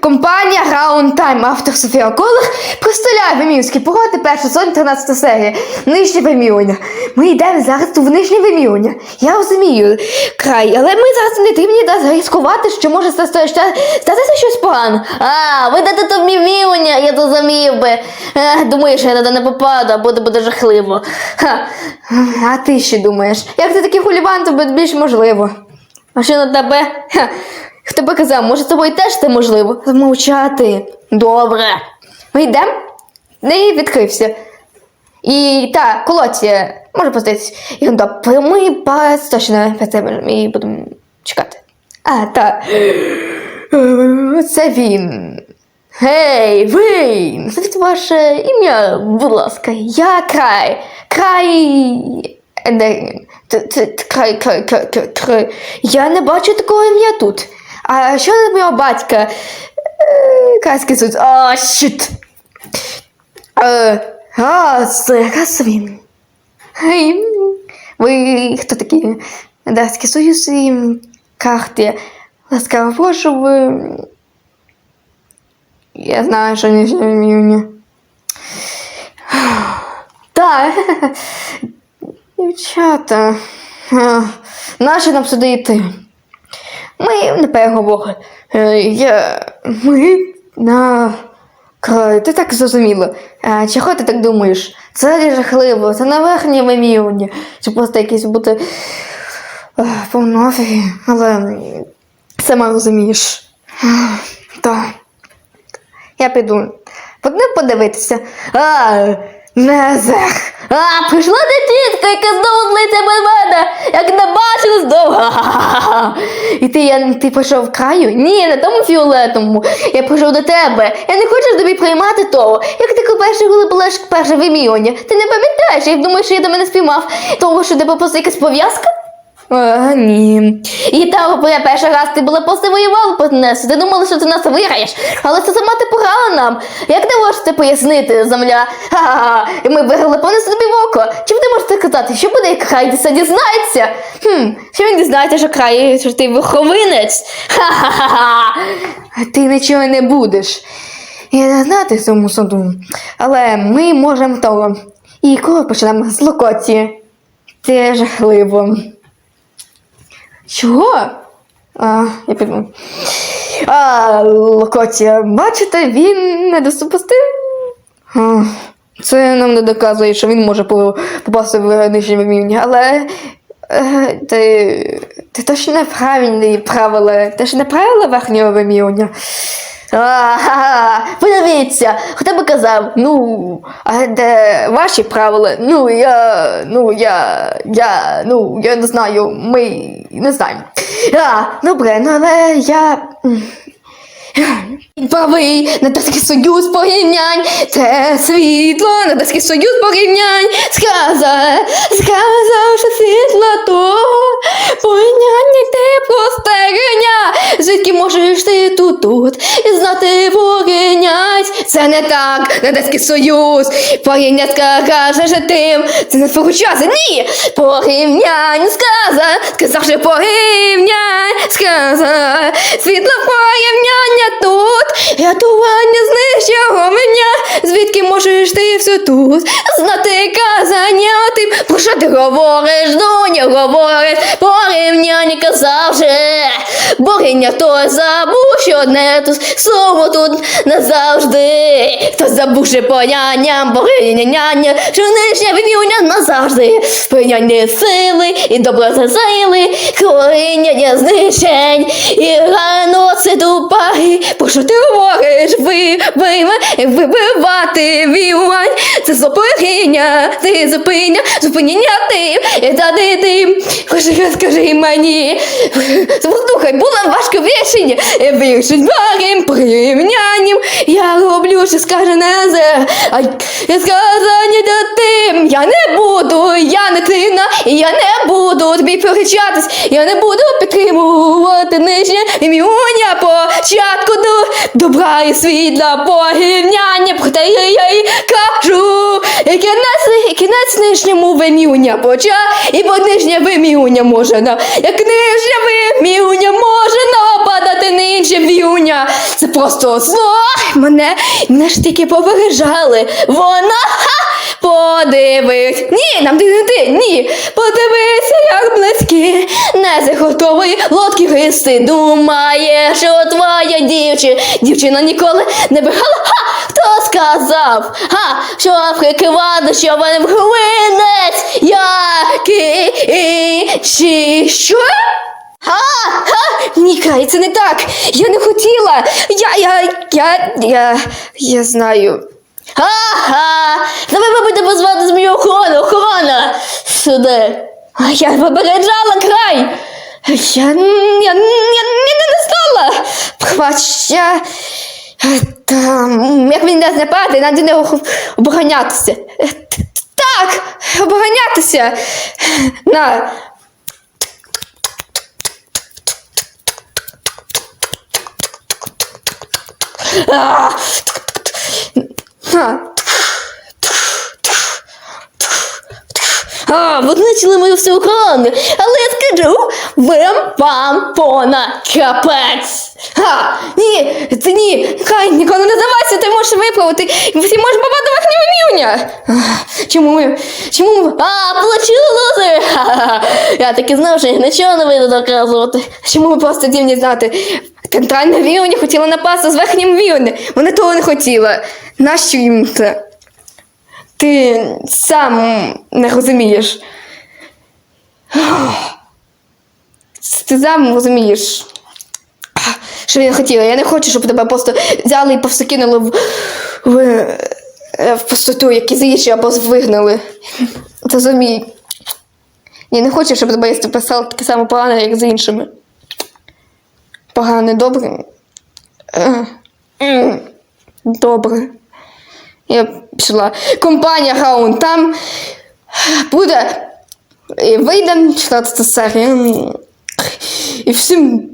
Компанія Ground Time, автор Софія Колих, представляє вимірські погоди, перша сезон, 13 серія. Нижнє вимірювання. Ми йдемо зараз в нижнє вимірювання. Я розумію край, але ми зараз не дивні да заризикувати, що може статися щось погане. А, ви дати то вимірювання, я зрозумів би. Е, думаю, що я туди не попаду, а буде буде жахливо. Ха. А ти що думаєш? Як ти такий хуліган, то буде більш можливо. А що на тебе? Ха. Хто би казав, може з тобою теж це можливо? Замовчати. Добре. Ми йдемо? Не відкрився. І так, колоті, може постатись. І так, ми пас точно і будемо чекати. А, так. Е, Це він. Гей, ви! Назвіть ваше ім'я, будь ласка. Я край. Е, Край, край, край, край, край. Я не бачу такого ім'я тут. А що на моєго батька? Е, Кайський суд. А, щит. Е, а, це якраз він. Ви хто такі? Дарський союз карти. Ласкаво прошу, ви... Я знаю, що не ім'я. Так. Дівчата. а, Нащо нам сюди йти? Ми не переговори. Е, Я... Ми на. Ти так зрозуміло. А чого ти так думаєш? Це жахливо, це на верхнє вимірювання. Чи просто якісь бути е, повнофіги, але сама розумієш. Так. Я піду. Подне подивитися. А, Незех. А, прийшла дитинка, яка знову злиться без мене, як не бачила знову. І ти, я, ти прийшов в краю? Ні, на тому фіолетовому. Я прийшов до тебе. Я не хочу тобі приймати того. Як ти перший, коли була перше вимірювання? Ти не пам'ятаєш, я думаєш, що я до мене спіймав того, що тебе просто якась пов'язка? А, ні. І та я перший раз ти була просто воювала проти нас. Ти думала, що ти нас виграєш. Але це сама ти пограла нам. Як ти можеш це пояснити, земля? Ха-ха-ха. І ми виграли понесли тобі в око. Чим ти можеш це казати? Що буде, як край це дізнається? Хм, що він дізнається, що край, що ти виховинець? Ха-ха-ха. Ти нічого не будеш. Я не знати цьому суду. Але ми можемо того. І коли почнемо з локоції? Це жахливо. Чого? А, я. А, Локоті, бачите, він не доступустив. А, Це нам не доказує, що він може попасти в нижнє вимірювання, але е, ти, ти точно неправильні правила. Ти ж не правила верхнього вимірювання. Ага, подивіться, хто би казав, ну, а де ваші правила? Ну, я, ну, я, я, ну, я не знаю, ми не знаємо. А, добре, ну, але я... Правий Натовський союз порівнянь, це світло, Натовський союз порівнянь, сказав, сказав, що світло того, порівняння йде простереня, звідки можеш ти тут тут і знати вогнять, це не так, Натовський союз, порівнянь каже що тим, це не твого часу, ні, порівнянь, сказав, сказав, же порівнянь, сказав, світло порівняння тут, рятування знищого мене, звідки можеш ти все тут знати казання? Тим, про що ти говориш, доня говориш, порівняння казав же, богиня хто забув, що одне тут слово тут назавжди, хто забувши понянням, богиня няня, що нижня вимірня назавжди, поняння сили і добро сили, коріння знищень. І геноциду пари, про що ти говориш, ви, вибивати вівань, це зупиня, ти зупиня, зупинення ти, і дати ти, скажи, скажи мені, слухай, було важко вішення, вішень варим, порівнянням, що скаже Назар, а я сказання до тим, я не буду, я не тина, я не буду тобі перечатись, я не буду підтримувати нижнє ім'юня початку до добра і світла порівняння, проте я, я й кажу, і кінець, кінець нижньому вимірювання поча, і по нижнє вимірювання може на, як нижнє вимірювання може просто зло. Мене, мене ж тільки попереджали. Вона подивись. Ні, нам ти не ти. Ні. Подивися, як близькі. Не заготовий лодки гристи. Думає, що твоя дівчина, дівчина ніколи не бігала. Ха! Хто сказав? Ха! Що прикривати, що вони в глинець, який чи що? Ха! Ха! Ні, Кай, це не так. Я не хотіла. Я, я, я, я, я знаю. Ха-ха! Давай ми будемо звати змію охорону, охорона! Сюди. А я попереджала край. Я, я, я, я не знала. Пробач, я... е, Там, як він нас нападе, треба не оборонятися. Е, Так, оборонятися. На, А! Ви знищили мою всю охорону, але я скажу, вам вам пона капець. Ха, ні, ти ні, хай ніколи не здавайся, ти можеш виправити, ти можеш попати Чому ми, чому ми, а, лузи. Ха-ха-ха. Я таки знав, що нічого не вийду доказувати. Чому ми просто дівні знати? Центральна вівня хотіла напасти з верхнім вівня, вони того не хотіла. Нащо їм це? Ти сам не розумієш. Ти сам розумієш, що я хотіла. Я не хочу, щоб тебе просто взяли і просто кинули в, в, в пустоту, як інші або вигнали. Розумій. Я не хочу, щоб тебе писало таке саме погане, як з іншими. Погане, добре. Е, Добре. Я пішла. Компанія Гаун там буде. І вийде 16 серія. І всім